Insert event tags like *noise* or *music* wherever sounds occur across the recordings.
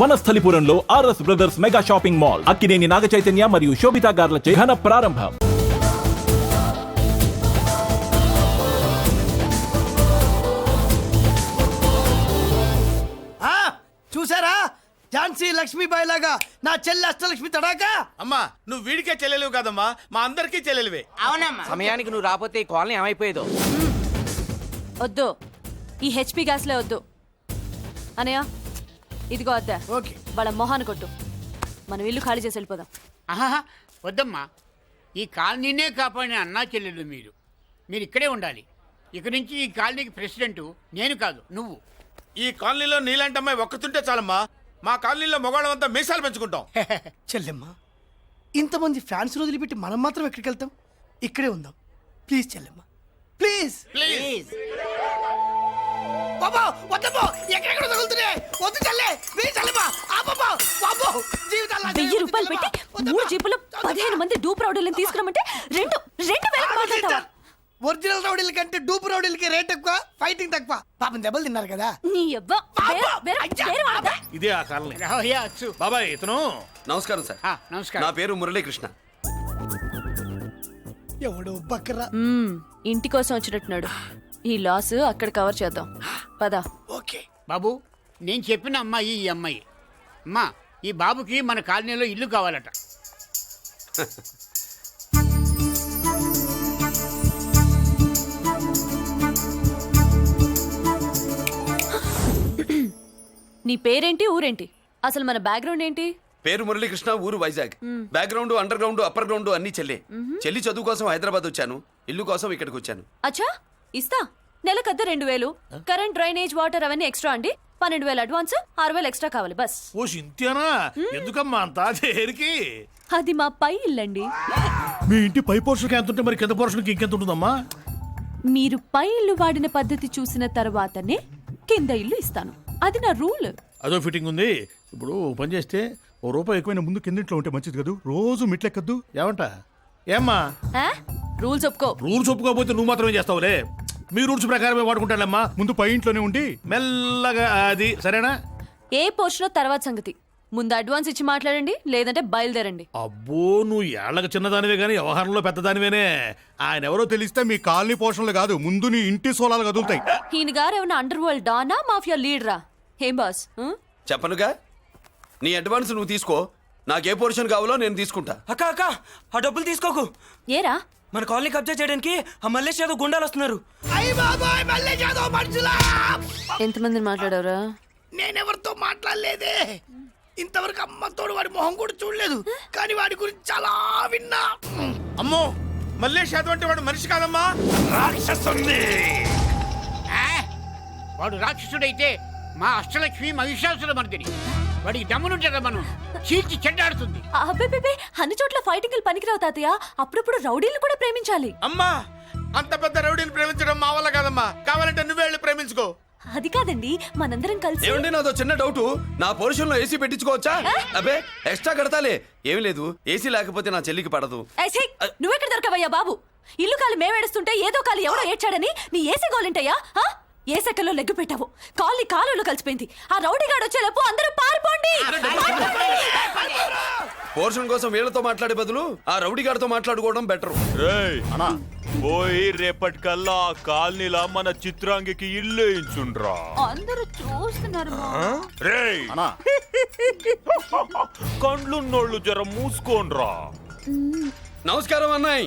వనస్థలిపురంలో RS brothers mega shopping mall Akkineni Naga Chaitanya మరియు శోభితా గార్లచే ఘన ప్రారంభం. ఆ చూసారా? ఝాన్సీ లక్ష్మీబాయి లాగా నా చెల్లి అష్టలక్ష్మి తడాకా? అమ్మా నువ్వు వీడికే చెల్లెలివి కాదమ్మా మా అందరికీ చెల్లెలివే. అవునమ్మా. సమయానికి నువ్వు రాకపోతే ఈ కాలనీ ఏమైపోయేదో. వద్దు. ఈ హెచ్పి గ్యాస్లే వద్దు. అనయ్య ఇదిగో అద్దా ఓకే. వాళ్ళ మొహాన్ని కొట్టు. మనం ఇల్లు ఖాళీ చేసి వెళ్ళిపోదాం. ఆహా వద్దమ్మా. ఈ కాలనీనే కాపాడిన అన్నా చెల్లెలు మీరు. మీరు ఇక్కడే ఉండాలి. ఇక నుంచి ఈ కాలనీకి ప్రెసిడెంట్ నేను కాదు నువ్వు. ఈ కాలనీలో నీలాంటి అమ్మాయి ఒక్కతుంటే చాలమ్మా. మా కాలనీలో మగవాళ్ళమంతా మీసాలు పెంచుకుంటాం. *laughs* చెల్లెమ్మ ఇంతమంది ఫ్యాన్స్ వదిలిపెట్టి మనం మాత్రం ఎక్కడికి వెళ్తాం? ఇక్కడే ఉందాం. Please Chellemma. ప్లీజ్. ప్లీజ్. బాబా వద్దమ్మో ఎక్కడెక్కడ తగులుతున్నాయి? వద్దు చెల్లె ప్లీజ్ చెల్లెమ్మ ఆ బాబా బాబో జీవితాలు వెయ్యి రూపాయలు పెట్టి మూడు జీపులు పదిహేను మంది డూప్ రౌడీలను తీసుకురమంటే రెండు రెండు మాట్లాడతావా? ఒరిజినల్ రౌడీల కంటే డూప్ రౌడీలకి రేట్ ఎక్కువ ఫైటింగ్ తక్కువ. పాపం దెబ్బలు తిన్నారు కదా. నీ అవ్వ వేరే- వేరే- వేరే వాళ్ళదా? ఇదే ఆ కాలనీ. బాబాయ్ ఇతను. నమస్కారం సార్. ఆ, నా నమస్కారం పేరు మురళీకృష్ణ. ఎవడు బక్కరా మ్మ్, ఇంటి కోసం వచ్చినట్టున్నాడు. ఈ లాస్ అక్కడ కవర్ చేద్దాం. పద. ఓకే. బాబు నేను చెప్పిన అమ్మాయి ఈ అమ్మాయి. అమ్మా ఈ బాబుకి మన కాలనీలో ఇల్లు కావాలట. నీ పేరేంటి ఊరేంటి? అసలు మన బ్యాక్గ్రౌండ్ ఏంటి? పేరు మురళీకృష్ణ ఊరు Vizag. Background underground upper ground అన్ని చెల్లి. చెల్లి చదువు కోసం హైదరాబాద్ వచ్చాను. ఇల్లు కోసం ఇక్కడికి వచ్చాను. అచ్చా? ఇస్తా. నెలకద్ద రెండు వేలు. కరెంట్ డ్రైనేజ్ వాటర్ అవన్నీ ఎక్స్ట్రా అండి. పన్నెండు వేలు అడ్వాన్స్ ఆరు వేలు ఎక్స్ట్రా కావాలి బస్. ఓ సింత్యానా? ఎందుకమ్మా అంత దేనికి? అది మా పై ఇల్లండి మీ ఇంటి పై పోర్షన్కి ఎంత ఉంటే మరి కింద పోర్షన్కి ఇంకెంత ఉంటుందమ్మా? మీరు పై ఇల్లు వాడిన పద్ధతి చూసిన తర్వాతనే కింద ఇల్లు ఇస్తాను. అది నా రూల్. అదో ఫిట్టింగ్ ఉంది. ఇప్పుడు ఓ పని చేస్తే ఓ రూపాయి ఎక్కువైన ముందు కిందింట్లో ఉంటే మంచిది కదూ? రోజు మిట్లెక్కద్దు. ఏమంట? ఏమ్మా? రూల్స్ ఒప్పుకో. రూల్స్ ఒప్పుకోకపోతే నువ్వు మాత్రమే చేస్తావులే. మీ రూల్స్ ప్రకారమే వాడుకుంటానమ్మా ముందు పై ఇంట్లోనే ఉండి మెల్లగా అది సరేనా? ఏ పోర్షన్ తర్వాత సంగతి. ముందు అడ్వాన్స్ ఇచ్చి మాట్లాడండి లేదంటే బయలుదేరండి. అబ్బో నువ్వు ఏళ్ళకి చిన్నదానివే కానీ వ్యవహారంలో పెద్దదానివేనే. ఆయన ఎవరో తెలిస్తే మీ కాలనీ పోషణలు కాదు ముందు నీ ఇంటి సోలాలు కదులుతాయి. ఈయన గారు ఏమైనా అండర్ వరల్డ్ డానా మాఫియా లీడరా? ఏం బాస్ ఆ? చెప్పనుగా? నీ అడ్వాన్స్ నువ్వు తీసుకో. నాకు ఏ పోర్షన్ కావాలో నేను తీసుకుంటా. అక్క అక్క ఆ డబ్బులు తీసుకోకు. ఏరా? మన కాలనీ కబ్జా చేయడానికి ఆ మల్లేష్ యాదవ్ గుండాలు వస్తున్నారు. ఎంతమందిని మాట్లాడారా నేనెవరితో మాట్లాడలేదే. ఇంతవరకు అమ్మతోడు వాడి మొహం కూడా చూడలేదు. కానీ వాడి గురించి చాలా విన్నా. అమ్మో మల్లేష్ యాదవ్ అంటే వాడు మనిషి కాదమ్మా? రాక్షసుంది ఆ, వాడు రాక్షసుడైతే మా అష్టలక్ష్మి మహిషాసుల మర్దిని. వాడికి దమ్మునుంటారా మనం చీల్చి చెడ్డాడుతుంది. అబ్బే అన్ని చోట్ల ఫైటింగ్ పనికిరావు తాతయ్య. అప్పుడప్పుడు రౌడీలు కూడా ప్రేమించాలి. అమ్మా అంత పెద్ద రౌడీని ప్రేమించడం మా వల్ల కాదమ్మా. కావాలంటే నువ్వే వెళ్ళి ప్రేమించుకో. అది కాదండి మనందరం కలిసి ఏమండి నాదో చిన్న డౌట్ నా పోర్షన్లో ఏసీ పెట్టించుకోవచ్చా? అబ్బే ఎక్స్ట్రా కడతాలే. ఏం లేదు ఏసీ లేకపోతే నా చెల్లికి పడదు! నువ్వెక్కడ దొరకవయ్యా బాబు? ఇల్లు కాలు మేమేడుస్తుంటే ఏదో కాలు ఎవడో ఏడ్చాడని నీ ఏసీ గోలింటయ్యా? ఏ సెకల్లో లెగ్గు పెట్టావు? కాలి కాలులో కలిసిపోయింది. ఆ రౌడీ గాడు వచ్చేలోపు అందరూ పారిపోండి! పోర్షన్ కోసం వీళ్ళతో మాట్లాడే బదులు ఆ రౌడీ గారితో మాట్లాడుకోవడం బెటర్. రేయ్ పోయి రేపటికల్లా ఆ కాలనీలా మన చిత్రాంగికి ఇల్లు ఇచ్చుండ్రా. అందరూ చూస్తున్నారు రేయ్! కండ్లున్నోళ్ళు జర మూసుకోండ్రా. నమస్కారం అన్నాయ్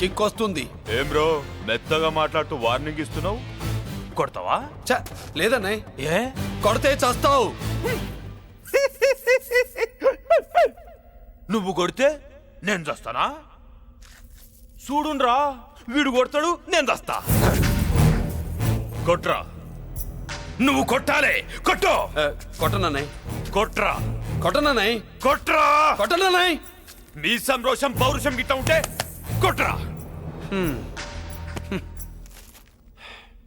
కిక్ వస్తుంది. ఏం బ్రో మెత్తగా మాట్లాడుతూ వార్నింగ్ ఇస్తున్నావు? కొడతావా? ఛ, లేదన్నయ్య. ఏ? కొడితే చస్తావు. నువ్వు కొడితే నేను చస్తానా? చూడుండ్రా వీడు కొడతాడు నేను చస్తా. కొట్రా. నువ్వు కొట్టాలి కొట్టు. కొట్టనన్నయ్ కొట్రా. కొట్టనన్నయ్ కొట్రా. కొట్టనన్నయ్ మీ సంరోషం పౌరుషం గిట్ట ఉంటే కొట్రా. *laughs*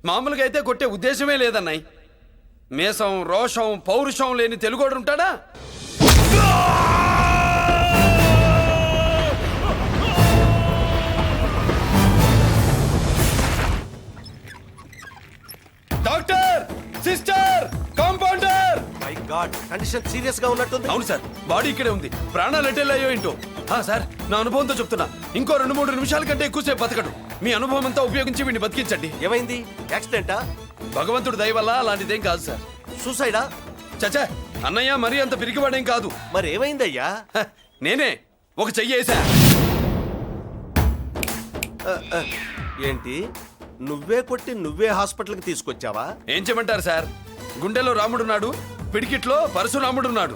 మామూలుగా అయితే కొట్టే ఉద్దేశమే లేదన్నయ్ మేషం రోషం పౌరుషం లేని తెలుగోడు ఉంటాడా? Doctor sister compounder! My god condition సీరియస్గా ఉన్నట్టుంది. అవును సార్ బాడీ ఇక్కడే ఉంది. ప్రాణాలు ఎట్టెళ్ళాయో ఏంటో. సార్ నా అనుభవంతో చెప్తున్నా. ఇంకో రెండు మూడు నిమిషాల కంటే ఎక్కువసేపు బతకడు. మీ అనుభవం అంతా ఉపయోగించి వీడిని బతికించండి. ఏమైంది? యాక్సిడెంటా? భగవంతుడు దయ వల్ల అలాంటిదేం కాదు సార్. సూసైడా? చచ్చా అన్నయ్య మరీ అంత పిరికివాడేం కాదు. మరి ఏమైందయ్యా హ, నేనే ఒక చెయ్యి వేసా ఆ, ఆ, ఏంటి? నువ్వే కొట్టి నువ్వే హాస్పిటల్కి తీసుకొచ్చావా? ఏం చేయమంటారు సార్? గుండెలో రాముడున్నాడు పిడికిట్లో పరశురాముడున్నాడు.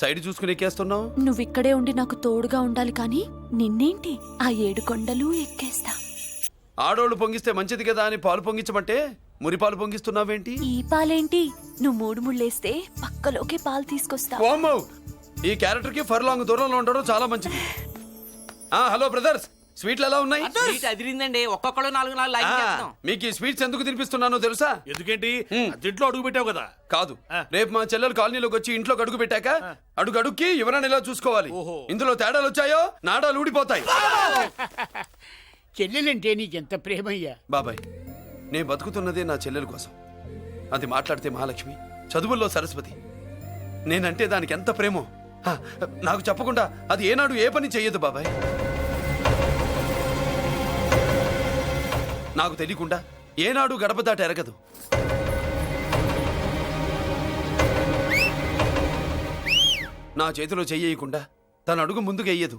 సైడ్ చూసుకుని ఎక్కేస్తున్నావు? నువ్వు ఇక్కడే ఉండి నాకు తోడుగా ఉండాలి కానీ నిన్నేంటి? ఆ ఏడు కొండలు ఎక్కేస్తా. ఆడోళ్ళు పొంగిస్తే మంచిది కదా అని పాలు పొంగించమంటే మురి పాలు పొంగిస్తున్నావేంటి? ఈ పాలేంటి? నువ్వు మూడు ముళ్ళేస్తే పక్కలోకే పాలు తీసుకొస్తా. వామ్మో! ఈ క్యారెక్టర్కి ఫర్ లాంగ్ దూరంలో ఉండడం చాలా మంచిది. ఆ హలో బ్రదర్స్! స్వీట్లు ఎలా ఉన్నాయి సీట్ అదిరిందండి. ఒక్కొక్కడు నాలుగు నాలుగు చేస్తాం మీకు ఈ స్వీట్స్ ఎందుకు తినిపిస్తున్నానో తెలుసా? ఎందుకేంటి. అద్దెంట్లో అడుగు పెట్టావు కదా. కాదు. రేపు మా చెల్లెలు కాలనీలోకి వచ్చి ఇంట్లోకి అడుగు పెట్టాక అడుగు అడుక్కి ఎవరైనా ఇలా చూసుకోవాలి? ఇందులో తేడాలు వచ్చాయో నాడాలు ఊడిపోతాయి. చెల్లెలంటే నీకెంత ప్రేమయ్యా? బాబాయ్ నేను బతుకుతున్నదే నా చెల్లెల కోసం. అది మాట్లాడితే మహాలక్ష్మి చదువుల్లో సరస్వతి. నేనంటే దానికి ఎంత ప్రేమో? హ, నాకు చెప్పకుండా అది ఏనాడు ఏ పని చెయ్యదు బాబాయ్. నాకు తెలియకుండా ఏనాడు గడప దాట ఎరగదు. నా చేతిలో చెయ్యకుండా తన అడుగు ముందుకు వెయ్యదు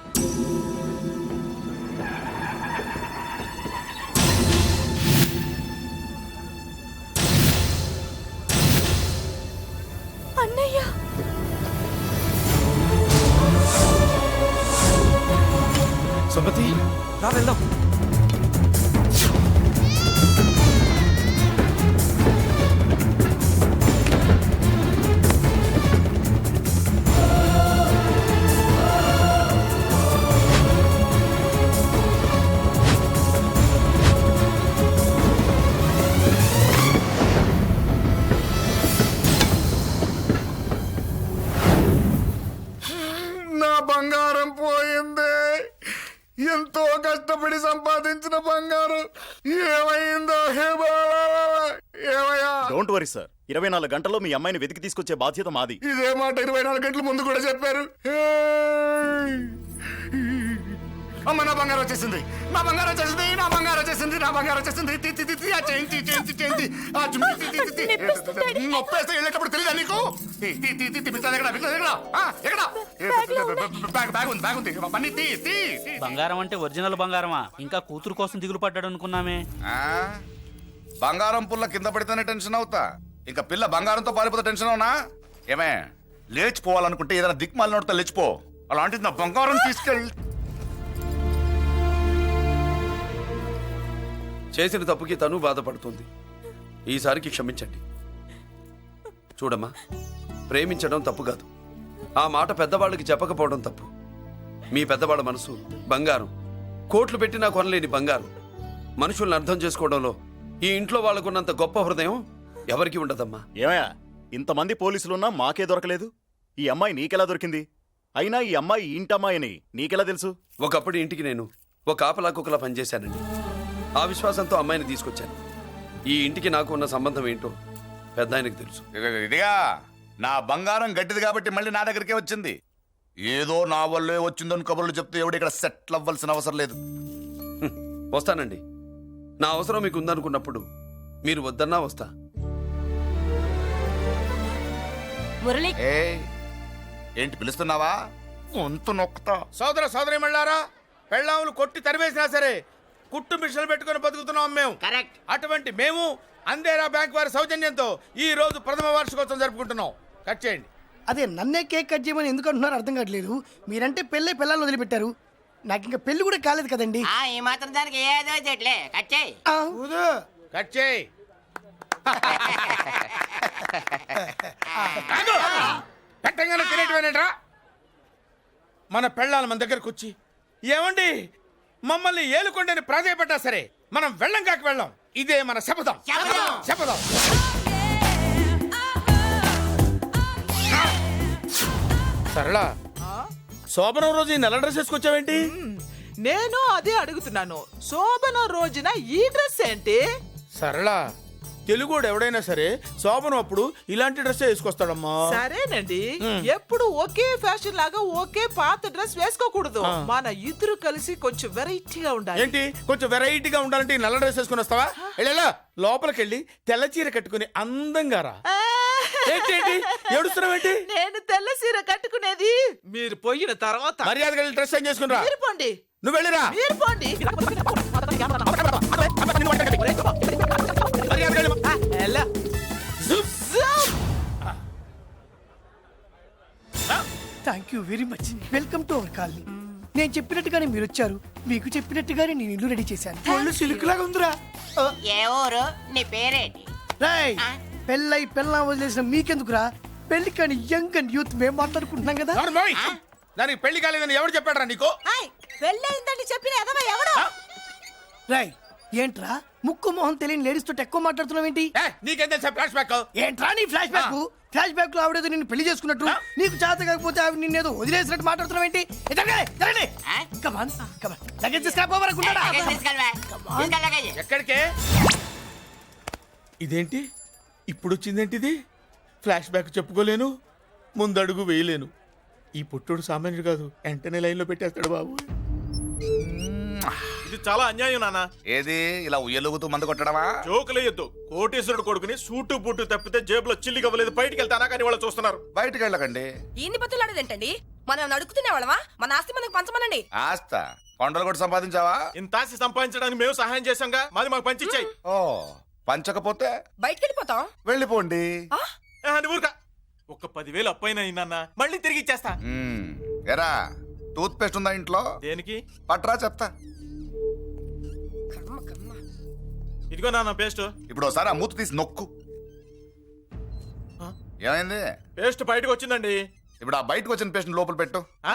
సుమతి రా వరీ సార్ ఇరవై నాలుగు గంటల్లో మీ అమ్మాయిని వెతికి తీసుకొచ్చే బాధ్యత మాది ఇదే మాట ఇరవై నాలుగు గంటల ముందు కూడా చెప్పారు అమ్మ నా బంగారం వచ్చేసింది నా బంగారం వచ్చేసింది నా బంగారం వచ్చేసింది నా బంగారం వచ్చేసింది తి, తి, తి, తి, ఆ చేయించి చేయించి చేయించి ఆ చుమ్మి తి, తి, తి, తి. నొప్పేస్తే వెళ్ళేటప్పుడు తెలియదా నీకు తి, తి, తి, తి, తి, పిస్తాది ఎక్కడ పిస్తాది ఎక్కడ ఎక్కడ బ్యాగ్ బ్యాగ్ ఉంది బ్యాగ్ ఉంది తీ. బంగారం అంటే ఒరిజినల్ బంగారమా ఇంకా కూతురు కోసం దిగులు పడ్డాడు అనుకున్నామే ఆ? బంగారం పుల్ల కింద పడితేనే టెన్షన్ అవుతా. ఇంకా పిల్ల బంగారంతో పారిపోతే టెన్షన్ అవునా? ఏమే లేచిపోవాలనుకుంటే ఏదైనా దిక్మాల నోడితే లేచిపో. అలాంటిది నా బంగారం తీసుకెళ్ళి చేసిన తప్పుకి తను బాధపడుతుంది. ఈసారికి క్షమించండి. చూడమ్మా ప్రేమించడం తప్పు కాదు. ఆ మాట పెద్దవాళ్ళకి చెప్పకపోవడం తప్పు. మీ పెద్దవాళ్ళ మనసు బంగారం. కోట్లు పెట్టినా కొనలేని బంగారం. మనుషుల్ని అర్థం చేసుకోవడంలో ఈ ఇంట్లో వాళ్ళకున్నంత గొప్ప హృదయం ఎవరికి ఉండదమ్మా? ఏమయ్యా ఇంతమంది పోలీసులున్నా మాకే దొరకలేదు. ఈ అమ్మాయి నీకెలా దొరికింది? అయినా ఈ అమ్మాయి ఈ ఇంటి అమ్మాయి అని నీకెలా తెలుసు? ఒకప్పుడు ఇంటికి నేను ఒక ఆపలా కుక్కలా పనిచేశానండి. ఆ విశ్వాసంతో అమ్మాయిని తీసుకొచ్చాను. ఈ ఇంటికి నాకు ఉన్న సంబంధం ఏంటో పెద్ద ఆయనకు తెలుసు. ఇదిగా నా బంగారం గట్టిది కాబట్టి మళ్ళీ నా దగ్గరికే వచ్చింది. ఏదో నా వల్లే వచ్చిందని కబుర్లు చెప్తే ఎవడు ఇక్కడ సెటిల్ అవ్వాల్సిన అవసరం లేదు. వస్తానండి. నా అవసరం మీకు ఉందనుకున్నప్పుడు మీరు వద్దన్నా వస్తా. మురళి. ఏంటి పిలుస్తున్నావా? గొంతు నొక్కుతా. సోదర సోదరి మళ్ళారా పెళ్ళాములు కొట్టి తరివేసినా సరే కుట్టు మిషన్లు పెట్టుకొని బతుకుతున్నాం మేము. కరెక్ట్. అటువంటి మేము అందేరా బ్యాంక్ వారి సౌజన్యంతో ఈ రోజు ప్రథమ వార్షికోత్సవం జరుపుకుంటున్నాం. కట్ చేయండి. అదే నన్నే కేక్ కట్ చేయమని ఎందుకు అంటున్నారో అర్థం కావట్లేదు. మీరంటే పెళ్ళై పిల్లల్ని వదిలిపెట్టారు. నాకు ఇంకా పెళ్ళి కూడా కాలేదు కదండి. ఈ మాత్రం దానికి ఏదో చెట్లే. కచ్చేయి ఆ, కట్ చేయి. పెట్టంగానే తినేటివేనేట్రా మన పెళ్ళాలి మన దగ్గరకు వచ్చి ఏమండి? మమ్మల్ని ఏలుకొండని ప్రాధాయపడ్డా సరే మనం వెళ్ళం కాక వెళ్ళం. ఇదే మన శపథం. శపథం. సరళ శోభనం రోజు ఈ నెల డ్రెస్ వేసుకొచ్చావేంటి? నేను అదే అడుగుతున్నాను. శోభన రోజున ఈ డ్రెస్ ఏంటి? సరళ తెలుగుడు ఎవడైనా సరే శోభనం అప్పుడు ఇలాంటి డ్రెస్ వేసుకొస్తాడమ్మా. సరేనండి. ఎప్పుడు ఒకే ఫ్యాషన్ లాగా ఒకే పాత డ్రెస్ వేసుకోకూడదు. మన ఇద్దరు కలిసి కొంచెం వెరైటీగా ఉండాలి. ఏంటి? కొంచెం వెరైటీగా ఉండాలంటే ఈ నల్ల డ్రెస్ వేసుకుని వస్తావా? వెళ్ళా లోపలికి వెళ్ళి తెల్ల చీర కట్టుకుని అందంగా రా. ఏంటి ఏంటి? ఏడుస్తున్నావేంటి నేను తెల్ల సీర కట్టుకునేది. మీరు పోయిన తర్వాత మర్యాదగా వెళ్ళి డ్రెస్ చేంజ్ చేసుకుని రా. మీరు పోండి. నువ్వు వెళ్ళిరా. మీరు పోండి. మర్యాదగా వెళ్ళి- ఆ, ఎలా? జుప్. Zoom. Thank you very much welcome to our colony నేను చెప్పినట్టుగానే మీరు వచ్చారు. మీకు చెప్పినట్టుగానే నేను ఇల్లు రెడీ చేశాను. ఒళ్ళు సిల్క్ లాగా ఉందిరా. ఏ ఊరు? నీ పేరేంటి? రేయ్. పెళ్ళై పెళ్ళ వదిలేసిన మీకెందుకురా? పెళ్ళి కాని యంగ్ అండ్ యూత్ మేము మాట్లాడుకుంటున్నాం కదా? ఎవరు? దానికి పెళ్ళి కాలేదని ఎవరు చెప్పాడరా నీకు? పెళ్ళయిందని చెప్పిన ఎదవ ఎవడు? రాయ్ ఏంట్రా? ముక్కు మొహం తెలియని లేడీస్ తోటి ఎక్కువ మాట్లాడుతున్నావు ఏంటి? నీకేం తెలుసా? Flash back. ఏంట్రా నీ ఫ్లాష్ బ్యాక్? ఫ్లాష్ బ్యాక్లో ఆవిడేదో నిన్ను పెళ్ళి చేసుకున్నట్టు. నీకు చేత కాకపోతే ఆవిడ నిన్నేదో వదిలేసినట్టు మాట్లాడుతున్నావు ఏంటి? కమాన్ కమాన్ లగేజ్ తీసుకురాపోవరకుంటాడా ఎక్కడికే? ఇదేంటి? ఇప్పుడు వచ్చిందేంటి ఇది ఫ్లాష్ బ్యాక్ చెప్పుకోలేను ముందడుగు వేయలేను. ఈ పుట్టుడు సామాన్యుడు కాదు వెంటనే లైన్లో పెట్టేస్తాడు బాబు. ఇది చాలా అన్యాయం నాన్న. ఏది? ఇలా ఉయ్యలుగుతూ మందు కొట్టడమా? జోకులేయొద్దు కోటేశ్వరుడు కొడుకుని సూటు బూటు తప్పితే జేబులో చిల్లి కవ్వలేదు బయటికి వెళ్తానా కానీ వాళ్ళు చూస్తున్నారు. బయటికి వెళ్ళకండి ఇన్ని బతులాడేదేంటండి? మనం నడుకుతునే వాళ్ళమా మన ఆస్తి మనకు పంచమనండి. ఆస్త? కొండలు కూడా సంపాదించావా? ఇంత ఆస్తి సంపాదించడానికి మేము సహాయం చేశాంగా? మాది మాకు పంచిచ్చాయి. ఓ. పంచకపోతే బయటికి వెళ్ళిపోతాం వెళ్ళిపోండి ఊరుకా. ఒక్క పదివేలు అప్పైన నాన్న మళ్ళీ తిరిగి ఇచ్చేస్తా. మ్మ్. ఎరా టూత్ పేస్ట్ ఉందా ఇంట్లో? దేనికి? పట్రా చెప్తా. ఇదిగో నాన్న పేస్ట్. ఇప్పుడు ఒకసారి ఆ మూత తీసి నొక్కు. ఏమైంది? పేస్ట్ బయటకు వచ్చిందండి. ఇప్పుడు ఆ బయటకు వచ్చిన పేస్ట్ లోపల పెట్టు. ఆ?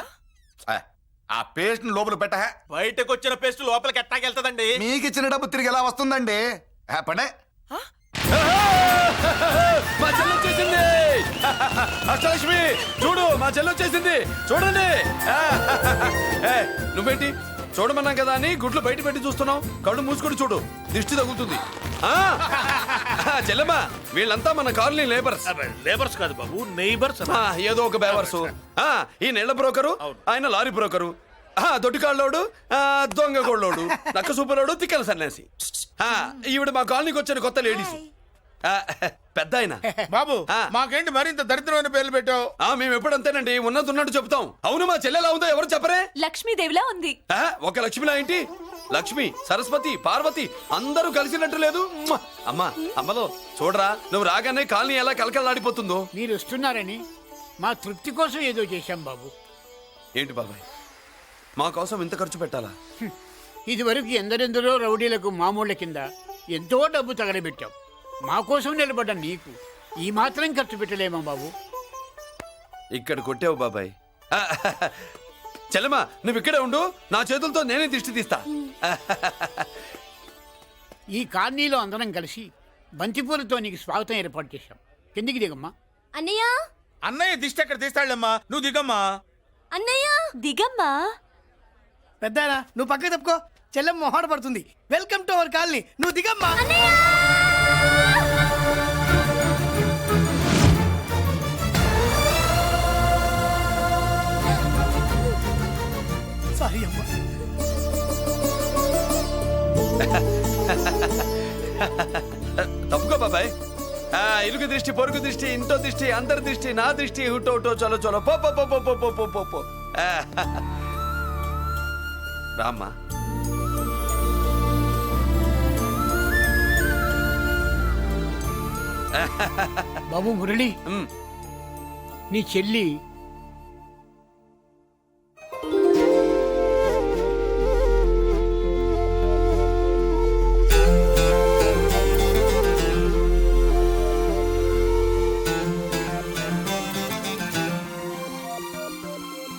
ఆ, ఆ పేస్ట్ లోపల పెట్ట బయటకు వచ్చిన పేస్ట్ లోపలికి ఎట్టాకెళ్తదండి? మీకు ఇచ్చిన డబ్బు తిరిగి ఎలా వస్తుందండి? ఆ, పనే *laughs* మా చెల్లి వచ్చేసింది. *laughs* అష్టలక్ష్మి చూడు మా చెల్లి వచ్చేసింది. చూడండి. *laughs* నువ్వేంటి? చూడమన్నాం కదా అని గుడ్లు బయట పెట్టి చూస్తున్నాం కళ్ళు మూసుకొని చూడు. దిష్టి తగులుతుంది. ఆ! చెల్లెమ్మా వీళ్ళంతా మన కాలనీ లేబర్స్. లేబర్స్ కాదు బాబు నైబర్స్ ఏదో ఒక బేవర్సు ఆ, ఈ నెల బ్రోకరు ఆయన లారీ బ్రోకరు. దొడ్డికాళ్ళోడు ఆ, దొంగ గోళ్ళోడు నక్క సూపరోడు తిక్కల సన్యాసి. ఆ, ఈవిడ మా కాలనీకి వచ్చిన కొత్త లేడీస్. ఆ, పెద్ద ఆయన. బాబు ఆ. మాకేంటి మరింత దరిద్రమైన పేర్లు పెట్టావు? ఆ, మేము ఎప్పుడంతేనండి ఉన్నది ఉన్నట్టు చెప్తాం. అవును మా చెల్లెలా ఉందో ఎవరు చెప్పరే? లక్ష్మీదేవిలా ఉంది. ఆ, ఒక లక్ష్మిలా ఏంటి? లక్ష్మి సరస్వతి పార్వతి అందరూ కలిసినట్టు లేదు. మ్మ! అమ్మా అమ్మలో చూడరా నువ్వు రాగానే కాలనీ ఎలా కలకలాడిపోతుందో మీరు వస్తున్నారని మా తృప్తి కోసం ఏదో చేశాం బాబు. ఏంటి బాబాయ్? మా కోసం ఇంత ఖర్చు పెట్టాలా? ఇదివరకు ఎందరెందరో రౌడీలకు మామూళ్ళ కింద ఎంతో డబ్బు తగలబెట్టాం. మా కోసం నిలబడ్డ నీకు ఈ మాత్రం ఖర్చు పెట్టలేమా బాబు? ఇక్కడ కొట్టావు బాబాయ్. *laughs* ఆ, చెల్లెమ్మా నువ్వు ఇక్కడే ఉండు నా చేతులతో నేనే దిష్టి తీస్తా. ఈ కాలనీలో అందరం కలిసి బంతిపూలతో నీకు స్వాగతం ఏర్పాటు చేశాం. కిందికి దిగమ్మా. అన్నయ్య? అన్నయ్య దిష్టి ఎక్కడ తీస్తాడమ్మా నువ్వు దిగమ్మా. అన్నయ్య? దిగమ్మా? పెద్దారా నువ్వు పక్కకు తప్పుకో. చెల్లెమ్మ మొహాట పడుతుంది వెల్కమ్ టు అవర్ కాలనీ నువ్వు దిగమ్మా. సారీ అమ్మా. తప్పుకో బాబాయ్. ఆ, ఇరుగు దృష్టి పొరుగు దృష్టి ఇంటో దృష్టి అందరి దృష్టి నా దృష్టి హుటో హుటో చలో చలో పో పో పో పో పో పో పో పో పో. ఆ, రామ్మా. బాబు మురళి నీ చెల్లి